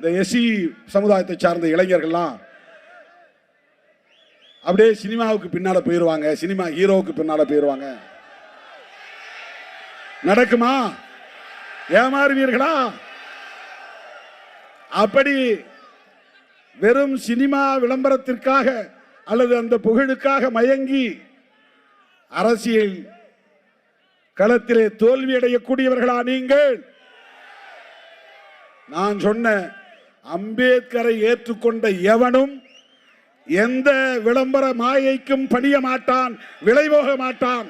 இந்த எஸ்சி சமுதாயத்தை சார்ந்த இளைஞர்கள்லாம் அப்படியே சினிமாவுக்கு பின்னால போயிடுவாங்க சினிமா ஹீரோவுக்கு பின்னால போயிடுவாங்க நடக்குமா? ஏமாறுவீர்களா? அப்படி வெறும் சினிமா விளம்பரத்திற்காக அல்லது அந்த புகழுக்காக மயங்கி அரசியல் களத்திலே தோல்வி அடையக்கூடியவர்களா நீங்கள்? நான் சொன்ன அம்பேத்கரை ஏற்றுக்கொண்ட எவனும் எந்த விளம்பர மாயைக்கும் பணிய மாட்டான் விளைவோக மாட்டான்.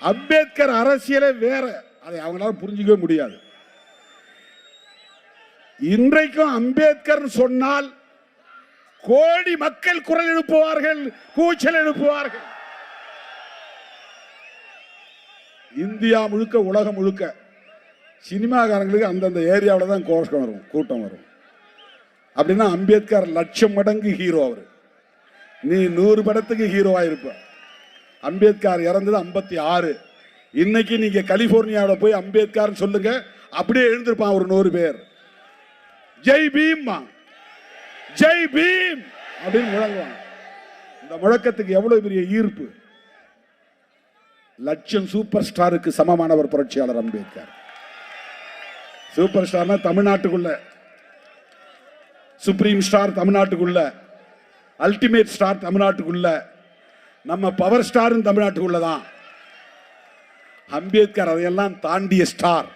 அம்பேத்கர் அரசியலே வேற. அதை அவங்களால புரிஞ்சுக்கவே முடியாது. இன்றைக்கும் அம்பேத்கர் சொன்னால் கோடி மக்கள் குரல் எழுப்புவார்கள் கூச்சல் எழுப்புவார்கள். இந்தியா முழுக்க உலகம் முழுக்க சினிமாக்காரங்களுக்கு அந்தந்த ஏரியாவில் தான் கோஷம் வரும் கூட்டம் வரும். அப்படின்னா அம்பேத்கர் லட்சம் மடங்கு ஹீரோ அவர். நீ நூறு படத்துக்கு ஹீரோ இருப்ப அம்பேத்கர் இறந்தது ஐம்பத்தி ஆறு. இன்னைக்கு நீங்கள் கலிஃபோர்னியாவில் போய் அம்பேத்கர்னு சொல்லுங்க அப்படியே எழுந்திருப்பான் ஒரு நூறு பேர். ஜெய் பீம் ஜெய் பீம் அப்படின்னு முழங்குவாங்க. இந்த முழக்கத்துக்கு எவ்வளவு பெரிய ஈர்ப்பு? லட்சம் சூப்பர் ஸ்டாருக்கு சமமானவர் புரட்சியாளர் அம்பேத்கர். சூப்பர் ஸ்டார்னா தமிழ்நாட்டுக்குள்ள. சுப்ரீம் ஸ்டார் தமிழ்நாட்டுக்குள்ள. அல்டிமேட் ஸ்டார் தமிழ்நாட்டுக்குள்ள. நம்ம பவர் ஸ்டாரும் தமிழ்நாட்டுக்குள்ள தான். அம்பேத்கர் அதையெல்லாம் தாண்டிய ஸ்டார்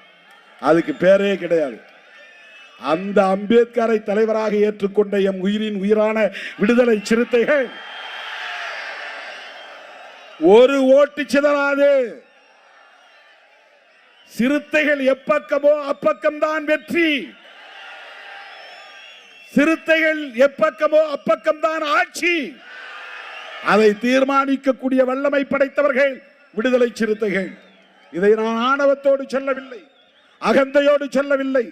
அதுக்கு பேரே கிடையாது. அந்த அம்பேத்கரை தலைவராக ஏற்றுக்கொண்ட எம் உயிரின் உயிரான விடுதலை சிறுத்தைகள் ஒரு ஓட்டு சிதறாது. சிறுத்தைகள் எப்பக்கமோ அப்பக்கம்தான் வெற்றி. சிறுத்தைகள் எப்பக்கமோ அப்பக்கம்தான் ஆட்சி. அதை தீர்மானிக்கக்கூடிய வல்லமை படைத்தவர்கள் விடுதலை சிறுத்தைகள். இதை நான் ஆணவத்தோடு சொல்லவில்லை அகந்தையோடு சொல்லவில்லை.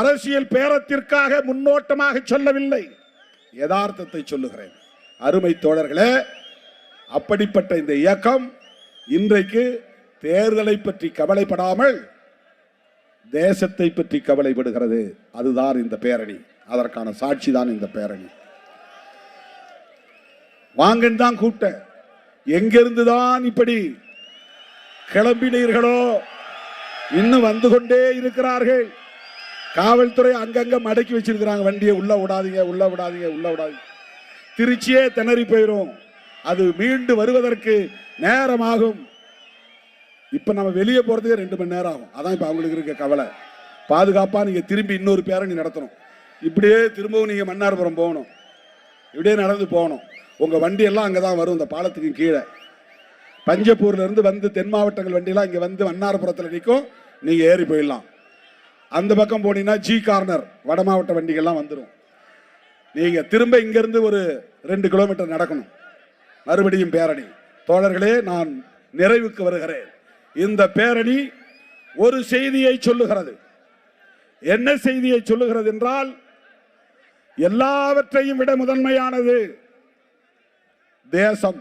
அரசியல் பேரத்திற்காக முன்னோட்டமாக சொல்லவில்லை. யதார்த்தத்தை சொல்லுகிறேன். அருமை தோழர்களே அப்படிப்பட்ட இந்த இயக்கம் இன்றைக்கு தேர்தலை பற்றி கவலைப்படாமல் தேசத்தை பற்றி கவலைப்படுகிறது. அதுதான் இந்த பேரணி. அதற்கான சாட்சி தான் இந்த பேரணி. வாங்கன்னு தான் கூட்ட எங்கிருந்து தான் இப்படி கிளம்பினீர்களோ? இன்னும் வந்து கொண்டே இருக்கிறார்கள். காவல்துறை அங்கங்க மடக்கி வச்சிருக்கிறாங்க. வண்டியை உள்ள விடாதீங்க உள்ள விடாதீங்க உள்ள விடாதீங்க. திருச்சியே திணறி போயிரும். அது மீண்டு வருவதற்கு நேரமாகும். இப்போ நம்ம வெளியே போகிறதுக்கே ரெண்டு மணி நேரம் ஆகும். அதான் இப்போ அவங்களுக்கு இருக்க கவலை. பாதுகாப்பாக நீங்கள் திரும்பி இன்னொரு பேரணி நடத்தணும். இப்படியே திரும்பவும் நீங்கள் மன்னார்புரம் போகணும். இப்படியே நடந்து போகணும். உங்கள் வண்டியெல்லாம் அங்கே தான் வரும் இந்த பாலத்துக்கு கீழே. பஞ்சப்பூர்லேருந்து வந்து தென் மாவட்டங்கள் வண்டியெல்லாம் இங்கே வந்து மன்னார்புரத்தில் நிற்கும் நீங்கள் ஏறி போயிடலாம். அந்த பக்கம் போனீங்கன்னா ஜி கார்னர் வட மாவட்ட வண்டிகள்லாம் வந்துடும் நீங்கள் திரும்ப இங்கேருந்து ஒரு ரெண்டு கிலோமீட்டர் நடக்கணும். மறுபடியும் பேரணி. தோழர்களே நான் நிறைவுக்கு வருகிறேன். இந்த பேரணி ஒரு செய்தியை சொல்லுகிறது. என்ன செய்தியை சொல்லுகிறது என்றால் எல்லாவற்றையும் விட முதன்மையானது தேசம்.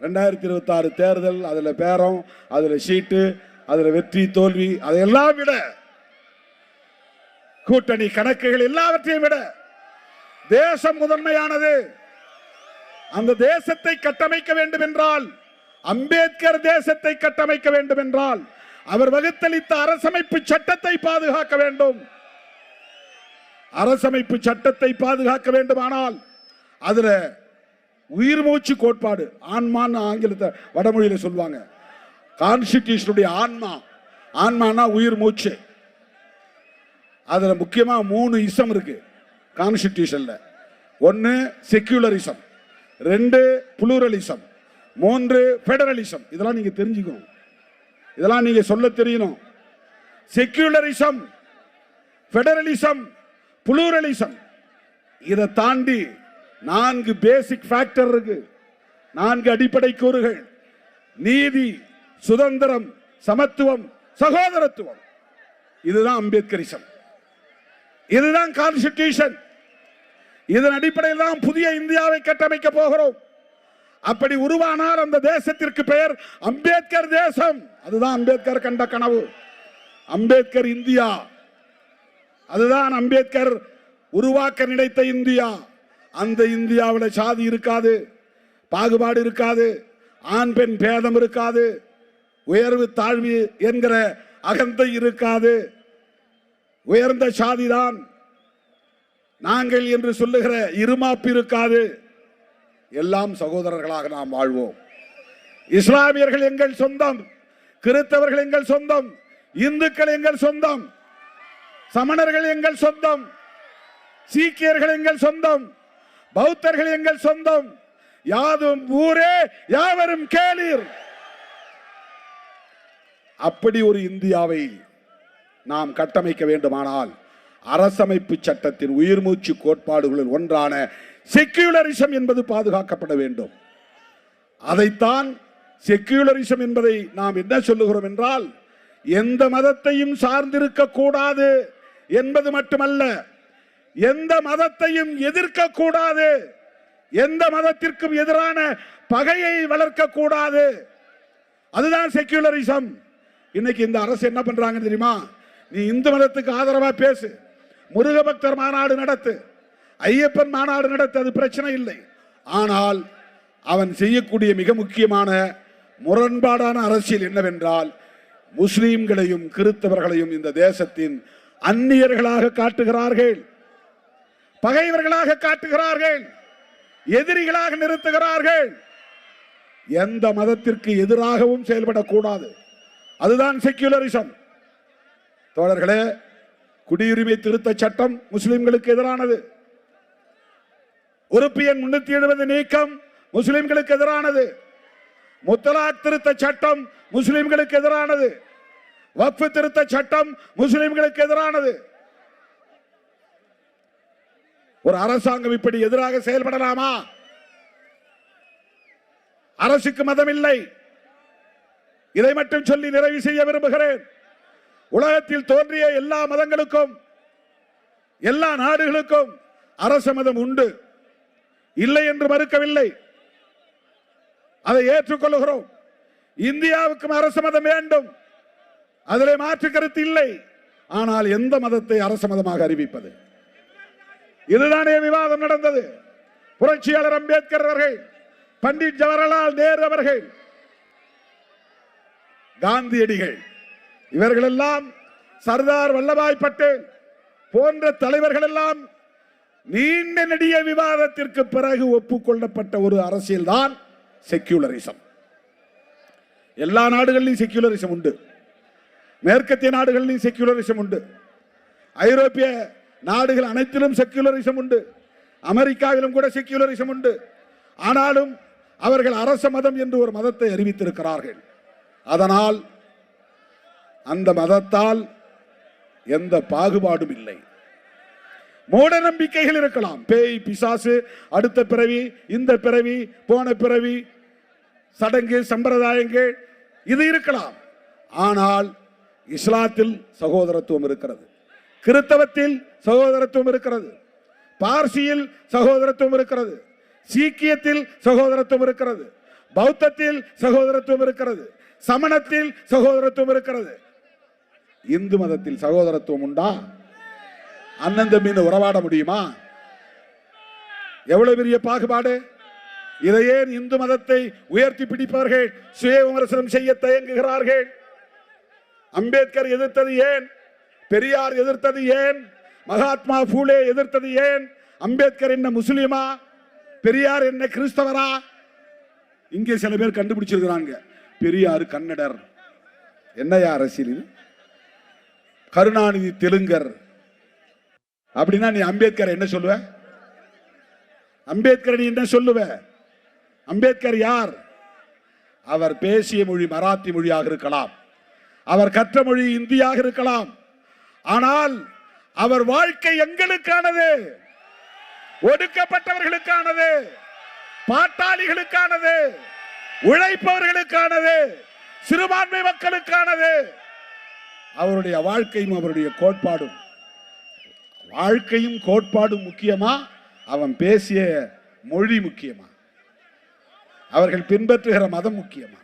ரெண்டாயிரத்தி இருபத்தி ஆறு தேர்தல் அதில் பேரம் அதில் சீட்டு அதில் வெற்றி தோல்வி அதையெல்லாம் விட கூட்டணி கணக்குகள் எல்லாவற்றையும் விட தேசம் முதன்மையானது. அந்த தேசத்தை கட்டமைக்க வேண்டும் என்றால் அம்பேத்கர் தேசத்தை கட்டமைக்க வேண்டும் என்றால் அவர் வகுத்தளித்த அரசமைப்பு சட்டத்தை பாதுகாக்க வேண்டும். அரசமைப்பு சட்டத்தை பாதுகாக்க வேண்டுமானால் அதுல உயிர் மூச்சு கோட்பாடு ஆன்மான்னு ஆங்கிலத்தை வடமொழியில சொல்லுவாங்க. கான்ஸ்டிடியூஷனுடைய ஆன்மா ஆன்மானா உயிர் மூச்சு. அதுல முக்கியமா மூணு இசம் இருக்கு கான்ஸ்டிடியூஷன்ல ஒன்னு செக்யூலரிசம் ரெண்டு புளூரலிசம் மூன்று ஃபெடரலிசம் இதெல்லாம் நீங்க தெரிஞ்சுக்கணும். இதெல்லாம் நீங்க சொல்ல தெரியணும். செக்யூலரிசம் ஃபெடரலிசம் புளூரலிசம் இதை தாண்டி நான்கு பேசிக் ஃபேக்டர் இருக்கு. நான்கு அடிப்படை கூறுகள். நீதி சுதந்திரம் சமத்துவம் சகோதரத்துவம். இதுதான் அம்பேத்கரிசம். இதுதான் கான்ஸ்டிடியூஷன் இதன் அடிப்படையில் தான் புதிய இந்தியாவை கட்டமைக்க போகிறோம். அப்படி உருவானார் அந்த தேசத்திற்கு பெயர் அம்பேத்கர் தேசம். அதுதான் அம்பேத்கர் கண்ட கனவு. அம்பேத்கர் இந்தியா. அதுதான் அம்பேத்கர் உருவாக்க நினைத்த இந்தியா. அந்த இந்தியாவில் சாதி இருக்காது பாகுபாடு இருக்காது ஆண் பெண் பேதம் இருக்காது உயர்வு தாழ்வு என்கிற அகந்தை இருக்காது. உயர்ந்த சாதிதான். நாங்கள் என்று சொல்லுகிற இருமாப்பு இருக்காது. எல்லாம் சகோதரர்களாக நாம் வாழ்வோம். இஸ்லாமியர்கள் எங்கள் சொந்தம் கிறித்தவர்கள் எங்கள் சொந்தம் இந்துக்கள் எங்கள் சொந்தம் சமணர்கள் எங்கள் சொந்தம் சீக்கியர்கள் எங்கள் சொந்தம் பௌத்தர்கள் எங்கள் சொந்தம். யாதும் ஊரே யாவரும் கேளீர். அப்படி ஒரு இந்தியாவை நாம் கட்டமைக்க வேண்டுமானால் அரசமைப்பு சட்டத்தின் உயிர் மூச்சு கோட்பாடுகளில் ஒன்றான செக்யூலரிசம் என்பது பாதுகாக்கப்பட வேண்டும். அதைத்தான் செக்யூலரிசம் என்பதை நாம் என்ன சொல்லுகிறோம் என்றால் எந்த மதத்தையும் சார்ந்திருக்க கூடாது என்பது மட்டுமல்ல எந்த மதத்தையும் எதிர்க்க கூடாது எந்த மதத்திற்கும் எதிரான பகையை வளர்க்க கூடாது. அதுதான் செக்யூலரிசம். இன்னைக்கு இந்த அரசு என்ன பண்றாங்க தெரியுமா? நீ இந்து மதத்துக்கு ஆதரவா பேசு. முருகபக்தர் மாநாடு நடத்து ஐயப்பன் மாநாடு நடத்து அது பிரச்சனை இல்லை. ஆனால் அவன் செய்யக்கூடிய மிக முக்கியமான முரண்பாடான அரசியல் என்னவென்றால் முஸ்லீம்களையும் கிறித்தவர்களையும் இந்த தேசத்தின் அந்நியர்களாக காட்டுகிறார்கள். பகைவர்களாக காட்டுகிறார்கள். எதிரிகளாக நிறுத்துகிறார்கள். எந்த மதத்திற்கு எதிராகவும் செயல்படக்கூடாது. அதுதான் செக்யூலரிசம் தோழர்களே குடியுரிமை திருத்த சட்டம் முஸ்லிம்களுக்கு எதிரானது. உறுப்பு எண் முன்னூத்தி எழுபது நீக்கம் முஸ்லிம்களுக்கு எதிரானது. முத்தலாக் திருத்த சட்டம் முஸ்லிம்களுக்கு எதிரானது. வக்ஃபு திருத்த சட்டம் முஸ்லிம்களுக்கு எதிரானது. ஒரு அரசாங்கம் இப்படி எதிராக செயல்படலாமா? அரசுக்கு மதம் இல்லை. இதை மட்டும் சொல்லி நிறைவு செய்ய விரும்புகிறேன். உலகத்தில் தோன்றிய எல்லா மதங்களுக்கும் எல்லா நாடுகளுக்கும் அரச மதம் உண்டு. இல்லை என்று மறுக்கவில்லை. அதை ஏற்றுக்கொள்கிறோம். இந்தியாவுக்கும் அரச மதம் வேண்டும். அதிலே மாற்று கருத்து இல்லை. ஆனால் எந்த மதத்தை அரச மதமாக அறிவிப்பது? இதுதானே விவாதம் நடந்தது. புரட்சியாளர் அம்பேத்கர் அவர்கள் பண்டிட் ஜவஹர்லால் நேரு அவர்கள் காந்தியடிகள். இவர்களெல்லாம் சர்தார் வல்லபாய் பட்டேல் போன்ற தலைவர்கள் எல்லாம் நீண்ட நெடிய விவாதத்திற்கு பிறகு ஒப்புக்கொள்ளப்பட்ட ஒரு அரசியல் தான் செக்யூலரிசம். எல்லா நாடுகளிலும் செக்யூலரிசம் உண்டு. மேற்கத்திய நாடுகளிலும் செக்யூலரிசம் உண்டு. ஐரோப்பிய நாடுகள் அனைத்திலும் செக்யூலரிசம் உண்டு. அமெரிக்காவிலும் கூட செக்யூலரிசம் உண்டு. ஆனாலும் அவர்கள் அரச மதம் என்று ஒரு மதத்தை அறிவித்திருக்கிறார்கள். அதனால் அந்த மதத்தால் எந்த பாகுபாடும் இல்லை. மூட நம்பிக்கைகள் இருக்கலாம். பேய் பிசாசு அடுத்த பிறவி இந்த பிறவி போன பிறவி சடங்கு சம்பிரதாயங்கள் இது இருக்கலாம். ஆனால் இஸ்லாத்தில் சகோதரத்துவம் இருக்கிறது. கிறித்தவத்தில் சகோதரத்துவம் இருக்கிறது. பார்சியில் சகோதரத்துவம் இருக்கிறது. சீக்கியத்தில் சகோதரத்துவம் இருக்கிறது. பௌத்தத்தில் சகோதரத்துவம் இருக்கிறது. சமணத்தில் சகோதரத்துவம் இருக்கிறது. இந்து மதத்தில் சகோதரத்துவம் உண்டா? அண்ணன் தம்பின்னு உறவாட முடியுமா? எவ்வளவு பெரிய பாகுபாடு? இதையே இந்து மதத்தை உயர்த்தி பிடிப்பவர்கள் சுய விமர்சனம் செய்ய தயங்குகிறார்கள்? அம்பேத்கர் எதிர்த்தது ஏன்? பெரியார் எதிர்த்தது ஏன்? மகாத்மா பூலே எதிர்த்தது ஏன்? அம்பேத்கர் என்ன முஸ்லிமா? பெரியார் என்ன கிறிஸ்தவரா? இங்கே சில பேர் கண்டுபிடிச்சிருக்கிறாங்க. பெரியார் கன்னடர். என்னையா அரசியல் இது? கருணாநிதி தெலுங்கர். அப்படின்னா நீ அம்பேத்கர் என்ன சொல்லுவ? அம்பேத்கர் நீ என்ன சொல்லுவ? அம்பேத்கர் யார்? அவர் பேசிய மொழி மராத்தி மொழியாக இருக்கலாம். அவர் கற்ற மொழி இந்தியாக இருக்கலாம். ஆனால் அவர் வாழ்க்கை எங்களுக்கானது. ஒடுக்கப்பட்டவர்களுக்கானது. பாட்டாளிகளுக்கானது. உழைப்பவர்களுக்கானது. சிறுபான்மை மக்களுக்கானது. அவருடைய வாழ்க்கையும் அவருடைய கோட்பாடும். வாழ்க்கையும் கோட்பாடும் முக்கியமா? அவன் பேசிய மொழி முக்கியமா? அவர்கள் பின்பற்றுகிற மதம் முக்கியமா?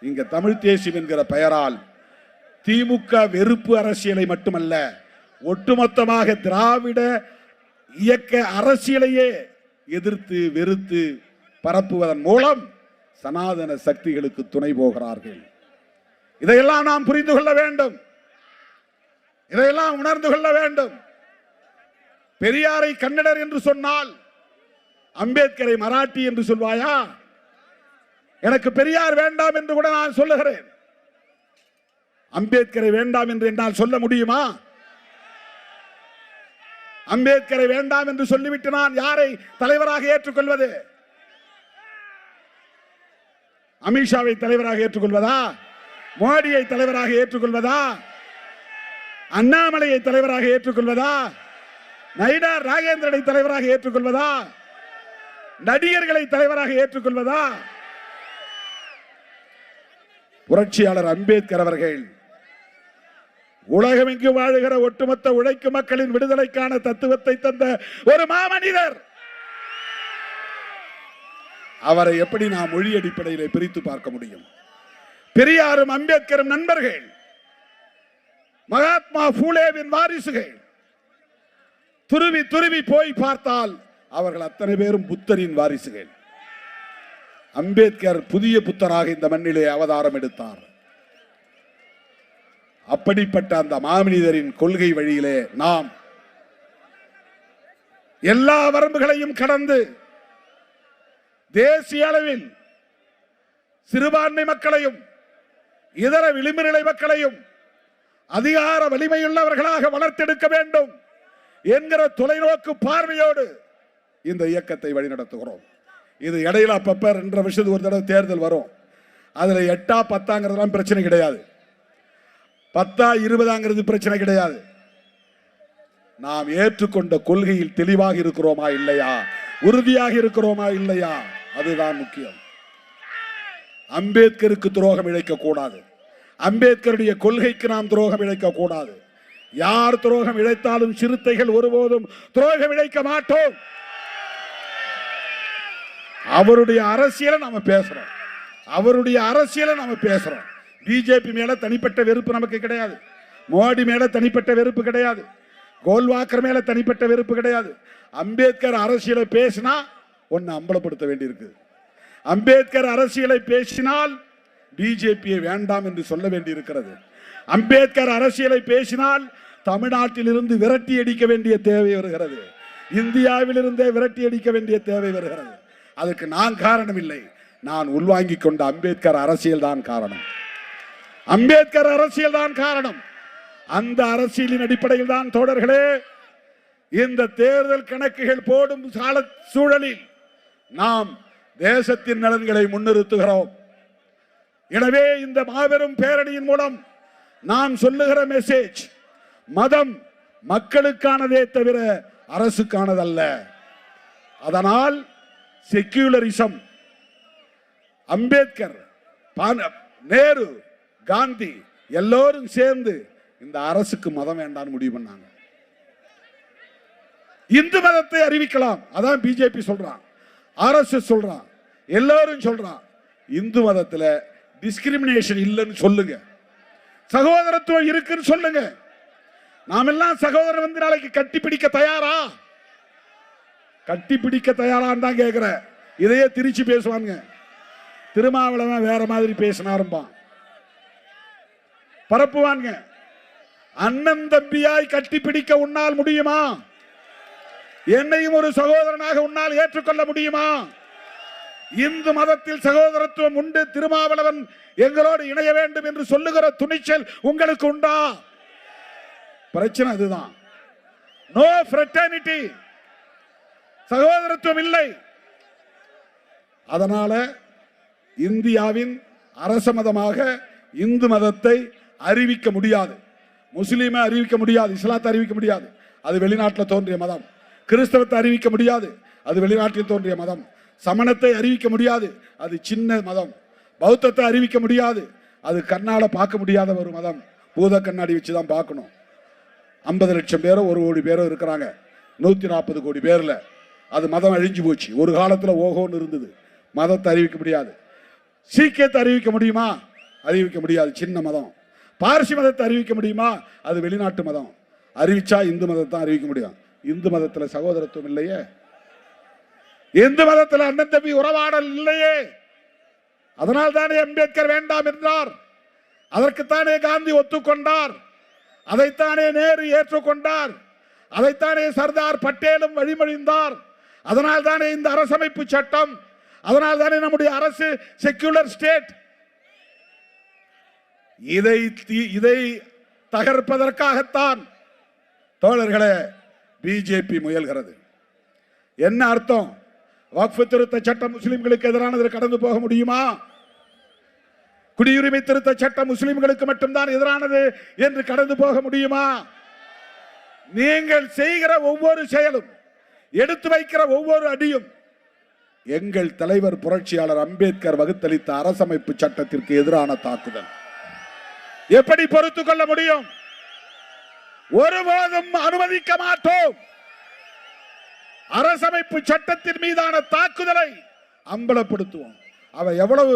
இங்க தமிழ் தேசியம் என்கிற பெயரால் திமுக வெறுப்பு அரசியலை மட்டுமல்ல ஒட்டுமொத்தமாக திராவிட இயக்க அரசியலையே எதிர்த்து வெறுத்து பரப்புவதன் மூலம் சனாதன சக்திகளுக்கு துணை போகிறார்கள். இதையெல்லாம் நாம் புரிந்து கொள்ள வேண்டும். இதையெல்லாம் உணர்ந்து கொள்ள வேண்டும். பெரியாரை கன்னடர் என்று சொன்னால் அம்பேத்கரை மராட்டி என்று சொல்வாயா? எனக்கு பெரியார் வேண்டாம் என்று கூட நான் சொல்லுகிறேன். அம்பேத்கரை வேண்டாம் என்று என்னால் சொல்ல முடியுமா? அம்பேத்கரை வேண்டாம் என்று சொல்லிவிட்டு நான் யாரை தலைவராக ஏற்றுக்கொள்வது? அமித்ஷாவை தலைவராக ஏற்றுக்கொள்வதா? மோடியை தலைவராக ஏற்றுக்கொள்வதா? அண்ணாமலையை தலைவராக ஏற்றுக்கொள்வதா? நயினார் ராகேந்திரனை தலைவராக ஏற்றுக்கொள்வதா? நடிகர்களை தலைவராக ஏற்றுக்கொள்வதா? புரட்சியாளர் அம்பேத்கர் அவர்கள் உலகமெங்கு வாழுகிற ஒட்டுமொத்த உழைக்கும் மக்களின் விடுதலைக்கான தத்துவத்தை தந்த ஒரு மாமனிதர். அவரை எப்படி நாம் மொழி அடிப்படையில் பிரித்து பார்க்க முடியும்? பெரியாரும் அம்பேத்கரும் நண்பர்கள் மகாத்மா பூலேவின் வாரிசுகள் துருவி துருவி போய் பார்த்தால் அவர்கள் அத்தனை பேரும் புத்தரின் வாரிசுகள். அம்பேத்கர் புதிய புத்தராக இந்த மண்ணிலே அவதாரம் எடுத்தார். அப்படிப்பட்ட அந்த மாமனிதரின் கொள்கை வழியிலே நாம் எல்லா வரம்புகளையும் கடந்து தேசிய அளவில் சிறுபான்மை மக்களையும் இதர விளிம்புநிலை மக்களையும் அதிகார வலிமையுள்ளவர்களாக வளர்த்தெடுக்க வேண்டும் என்கிற தொலைநோக்கு பார்வையோடு இந்த இயக்கத்தை வழிநடத்துகிறோம். இது இடையில அப்பப்பர் ரெண்டரை வருஷத்துக்கு ஒரு தடவை தேர்தல் வரும். அதில் எட்டா பத்தாங்கிறதுலாம் பிரச்சனை கிடையாது. பத்தா இருபதாங்கிறது பிரச்சனை கிடையாது. நாம் ஏற்றுக்கொண்ட கொள்கையில் தெளிவாக இருக்கிறோமா இல்லையா? உறுதியாக இருக்கிறோமா இல்லையா? அதுதான் முக்கியம். அம்பேத்கருக்கு துரோகம் இழைக்க கூடாது. அம்பேத்கருடைய கொள்கைக்கு நாம் துரோகம் இழைக்க கூடாது யார் துரோகம் இழைத்தாலும் சிறுத்தைகள் ஒருபோதும் துரோகம் இழைக்க மாட்டோம். அவருடைய அரசியலை நாம பேசுறோம். அவருடைய அரசியலை நாம பேசுறோம். பிஜேபி மேல தனிப்பட்ட வெறுப்பு நமக்கு கிடையாது. மோடி மேல தனிப்பட்ட வெறுப்பு கிடையாது. கோல்வாக்கர் மேல தனிப்பட்ட வெறுப்பு கிடையாது. அம்பேத்கர் அரசியலை பேசினா ஒன்னு அம்பலப்படுத்த வேண்டியிருக்கு. அம்பேத்கர் அரசியலை பேசினால் பிஜேபியை வேண்டாம் என்று சொல்ல வேண்டியிருக்கிறது. அம்பேத்கர் அரசியலை பேசினால் தமிழ்நாட்டிலிருந்து விரட்டி அடிக்க வேண்டிய தேவை வருகிறது. இந்தியாவிலிருந்தே விரட்டி அடிக்க வேண்டிய தேவை வருகிறது. அதுக்கு நான் காரணம் இல்லை நான் உள்வாங்கிக் கொண்ட அம்பேத்கர் அரசியல் தான் காரணம். அம்பேத்கர் அரசியல் தான் காரணம். அந்த அரசியலின் அடிப்படையில் தான் தோழர்களே இந்த தேர்தல் கணக்குகள் போடும் கால சூழலில் நாம் தேசத்தின் நலன்களை முன்னிறுத்துகிறோம். எனவே இந்த மாபெரும் பேரணியின் மூலம் நாம் சொல்லுகிற மெசேஜ் மதம் மக்களுக்கானதே தவிர அரசுக்கானதல்ல. அதனால் செக்யூலரிசம் அம்பேத்கர் நேரு காந்தி எல்லோரும் சேர்ந்து இந்த அரசுக்கு மதம் வேண்டாம்னு முடிவு பண்ணாங்க. இந்து மதத்தை அறிவிக்கலாம். அதான் பிஜேபி சொல்றான். ஆர்எஸ்எஸ் சொல்றான். எல்லாரும் சொல்றான். இந்து மதத்தில் டிஸ்கிரிமினேஷன் இல்லைன்னு சொல்லுங்க. சகோதரத்துவம் இருக்குன்னு சொல்லுங்க. நாம் எல்லாம் சகோதரர் வந்து நாளைக்கு கட்டி பிடிக்க தயாரா? கட்டி பிடிக்க தயாரான்னு தான் கேட்கிறேன் இதையே திருச்சி பேசுவாங்க திருமாவளவன் வேற மாதிரி பேசினாரும்பான் பரப்புவானுங்க. அண்ணன் தம்பியாய் கட்டி பிடிக்க உன்னால் முடியுமா? என்னையும் ஒரு சகோதரனாக உன்னால் ஏற்றுக்கொள்ள முடியுமா? இந்து மதத்தில் சகோதரத்துவம் உண்டு. திருமாவளவன் எங்களோடு இணைய வேண்டும் என்று சொல்லுகிற துணிச்சல் உங்களுக்கு உண்டா? பிரச்சனை அதுதான். நோ ஃப்ரெட்டர்னிட்டி சகோதரத்துவம் இல்லை. அதனால இந்தியாவின் அரச மதமாக இந்து மதத்தை அறிவிக்க முடியாது. முஸ்லீமை அறிவிக்க முடியாது. இஸ்லாத்தை அறிவிக்க முடியாது. அது வெளிநாட்டில் தோன்றிய மதம். கிறிஸ்தவத்தை அறிவிக்க முடியாது. அது வெளிநாட்டில் தோன்றிய மதம். சமணத்தை அறிவிக்க முடியாது. அது சின்ன மதம். பௌத்தத்தை அறிவிக்க முடியாது. அது கண்ணால் பார்க்க முடியாத ஒரு மதம். பூத கண்ணாடி வச்சு தான் பார்க்கணும். ஐம்பது லட்சம் பேரோ ஒரு கோடி பேரோ இருக்கிறாங்க. நூற்றி நாற்பது கோடி பேரில். அது மதம் அழிஞ்சு போச்சு. ஒரு காலத்தில் ஓஹோன்னு இருந்தது. மதத்தை அறிவிக்க முடியாது. சீக்கியத்தை அறிவிக்க முடியுமா? அறிவிக்க முடியாது. சின்ன மதம். பார்சி மதத்தை அறிவிக்க முடியுமா? அது வெளிநாட்டு மதம். அறிவிச்சா இந்து மதத்தை தான் அறிவிக்க முடியும். இந்து மதத்தில் சகோதரத்துவம் இல்லையே? இந்து மதத்தில் அண்ணன் தம்பி உறவாடல் இல்லையே. அதனால் தானே அம்பேத்கர் வேண்டாம் என்றார். அதற்குத்தானே காந்தி ஒத்துக்கொண்டார். அதைத்தானே நேரு ஏற்றுக்கொண்டார். அதைத்தானே சர்தார் பட்டேலும் வழிமொழிந்தார். அதனால் தானே இந்த அரசமைப்பு சட்டம். அதனால் தானே நம்முடைய அரசு செக்யூலர் ஸ்டேட் இதை தி- இதை தகர்ப்பதற்காகத்தான் தோழர்களே பிஜேபி முயல்கிறது. என்ன அர்த்தம்? வாக்கு திருத்த சட்டம் முஸ்லிம்களுக்கு எதிரானது கடந்து போக முடியுமா? குடியுரிமை திருத்த சட்டம் முஸ்லிம்களுக்கு மட்டும்தான் எதிரானது என்று கடந்து போக முடியுமா? நீங்கள் செய்கிற ஒவ்வொரு செயலும் எடுத்து வைக்கிற ஒவ்வொரு அடியும் எங்கள் தலைவர் புரட்சியாளர் அம்பேத்கர் வகுத்தளித்த அரசமைப்பு சட்டத்திற்கு எதிரான தாக்குதல். எப்படி பொறுத்துக் கொள்ள முடியும்? ஒருபோதும் அனுமதிக்க மாட்டோம். அரசமைப்பு சட்டத்தின் மீதான தாக்குதலை அம்பலப்படுத்துவோம். அவன் எவ்வளவு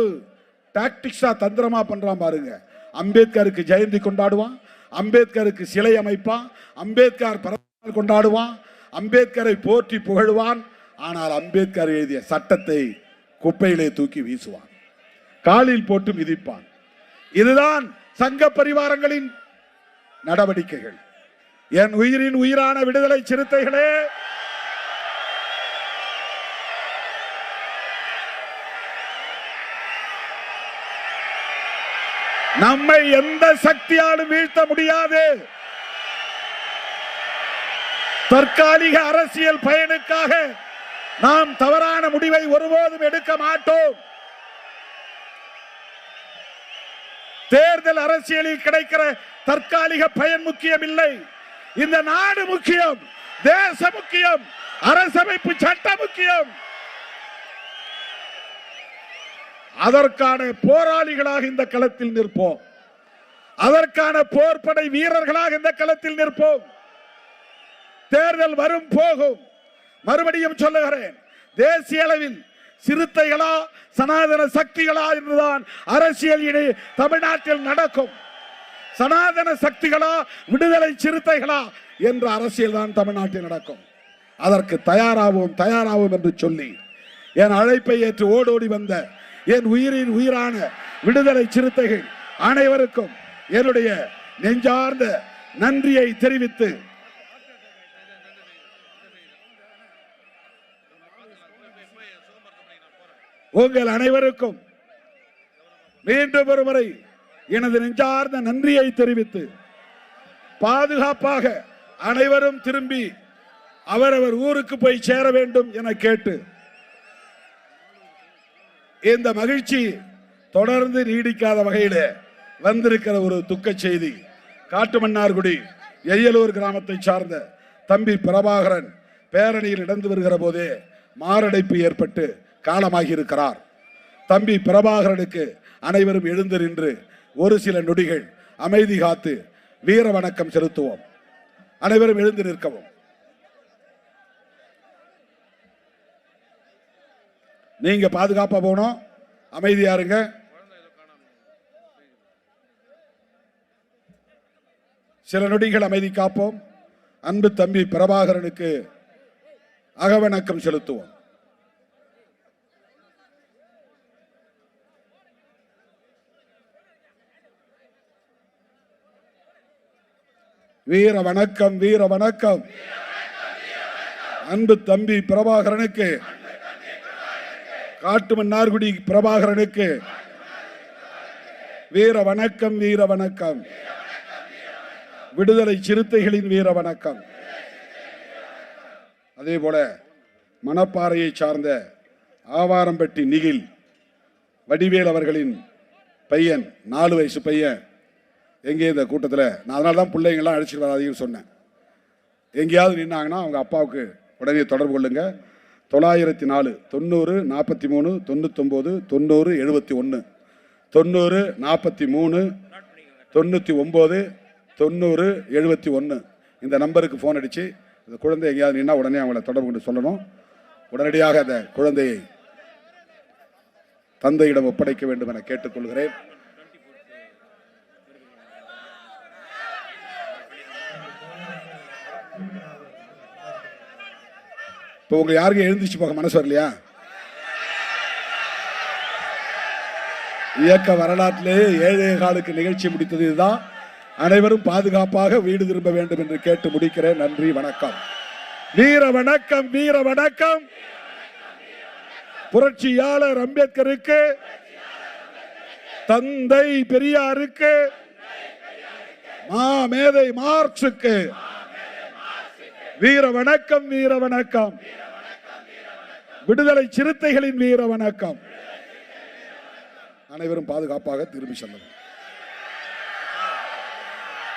டாக்டிக்ஸா தந்திரமா பண்றான் பாருங்க. அம்பேத்கருக்கு ஜெயந்தி கொண்டாடுவான் அம்பேத்கருக்கு சிலை அமைப்பான் அம்பேத்கர் பிறந்தநாள் கொண்டாடுவான் அம்பேத்கரை போற்றி புகழ்வான். ஆனால் அம்பேத்கர் எழுதிய சட்டத்தை குப்பையிலே தூக்கி வீசுவான். காலில் போட்டு மிதிப்பான். இதுதான் சங்க பரிவாரங்களின் நடவடிக்கைகள். என் உயிரின் உயிரான விடுதலை சிறுத்தைகளே நம்மை எந்த சக்தியாலும் வீழ்த்த முடியாது. தற்காலிக அரசியல் பயனுக்காக நாம் தவறான முடிவை ஒருபோதும் எடுக்க மாட்டோம். தேர்தல் அரசியலில் கிடைக்கிற தற்காலிக பயன் முக்கியம் இல்லை. இந்த நாடு முக்கியம் தேச முக்கியம் அரசமைப்பு சட்டம் முக்கியம். அதற்கான போராளிகளாக இந்த களத்தில் நிற்போம். அதற்கான போர்ப்படை வீரர்களாக இந்த களத்தில் நிற்போம். தேர்தல் வரும் போகும். மறுபடியும் சொல்லுகிறேன் தேசிய அளவில் சிறுத்தைகளா சனாதன சக்திகளா என்றுதான் அரசியல் இனி தமிழ்நாட்டில் நடக்கும். சனாதன சக்திகளா விடுதலை சிறுத்தைகளா என்ற அரசியல் தான் தமிழ்நாட்டில் நடக்கும். அதற்கு தயாராகவும் தயாராகவும் என்று சொல்லி என் அழைப்பை ஏற்று ஓடோடி வந்த என் உயிரின் உயிரான விடுதலை சிறுத்தைகள் அனைவருக்கும் என்னுடைய நெஞ்சார்ந்த நன்றியை தெரிவித்து உங்கள் அனைவருக்கும் மீண்டும் ஒருமுறை எனது நெஞ்சார்ந்த நன்றியை தெரிவித்து பாதுகாப்பாக அனைவரும் திரும்பி அவரவர் ஊருக்கு போய் சேர வேண்டும் என கேட்டு இந்த மகிழ்ச்சி தொடர்ந்து நீடிக்காத வகையில் வந்திருக்கிற ஒரு துக்க செய்தி. காட்டுமன்னார்குடி எய்யலூர் கிராமத்தை சார்ந்த தம்பி பிரபாகரன் பேரணியில் நடந்து வருகிற போதே மாரடைப்பு ஏற்பட்டு காலமாகி இருக்கிறார் தம்பி பிரபாகரனுக்கு அனைவரும் எழுந்து நின்று ஒரு சில நொடிகள் அமைதி காத்து வீர வணக்கம் செலுத்துவோம். அனைவரும் எழுந்து நிற்கவும். நீங்க பாதுகாப்பா போகணும். அமைதியா இருங்க. சில நொடிகள் அமைதி காப்போம். அன்பு தம்பி பிரபாகரனுக்கு அகவணக்கம் செலுத்துவோம். வீர வணக்கம் வீர வணக்கம். அன்பு தம்பி பிரபாகரனுக்கு காட்டு மன்னார்குடி பிரபாகரனுக்கு. வீர வணக்கம் வீர வணக்கம் விடுதலை சிறுத்தைகளின் வீர வணக்கம் அதே போல மணப்பாறையை சார்ந்த ஆவாரம்பட்டி நிகில் வடிவேல் அவர்களின் பையன் நாலு வயசு பையன் எங்கே இந்த கூட்டத்தில்? நான் அதனால தான் பிள்ளைங்கள்லாம் அழைச்சிட்டு வராதீங்கன்னு சொன்னேன். எங்கேயாவது நின்னாங்கன்னா அவங்க அப்பாவுக்கு உடனே தொடர்பு கொள்ளுங்கள் தொள்ளாயிரத்தி நாலு தொண்ணூறு நாற்பத்தி மூணு தொண்ணூத்தொம்பது தொண்ணூறு எழுபத்தி ஒன்று தொண்ணூறு நாற்பத்தி மூணு தொண்ணூற்றி ஒம்பது தொண்ணூறு எழுபத்தி ஒன்று இந்த நம்பருக்கு ஃபோன் அடித்து இந்த குழந்தை எங்கேயாவது நின்னா உடனே அவங்கள தொடர்பு கொண்டு சொல்லணும். உடனடியாக அந்த குழந்தையை தந்தையிடம் ஒப்படைக்க வேண்டும் என கேட்டுக்கொள்கிறேன். இப்போ உங்க யாருக்கும் எழுந்துச்சு போக மனசு வரலையா? இயக்க வரலாற்றிலேயே ஏழை காலுக்கு நிகழ்ச்சி முடித்தது இதுதான். அனைவரும் பாதுகாப்பாக வீடு திரும்ப வேண்டும் என்று கேட்டு முடிக்கிறேன். நன்றி வணக்கம். வீர வணக்கம் வீர வணக்கம். புரட்சியாளர் அம்பேத்கருக்கு தந்தை பெரியாருக்கு மாமேதை மார்க்சுக்கு வீர வணக்கம் வீர வணக்கம். விடுதலை சிறுத்தைகளின் வீர வணக்கம். அனைவரும் பாதுகாப்பாக திரும்பி செல்லவும்.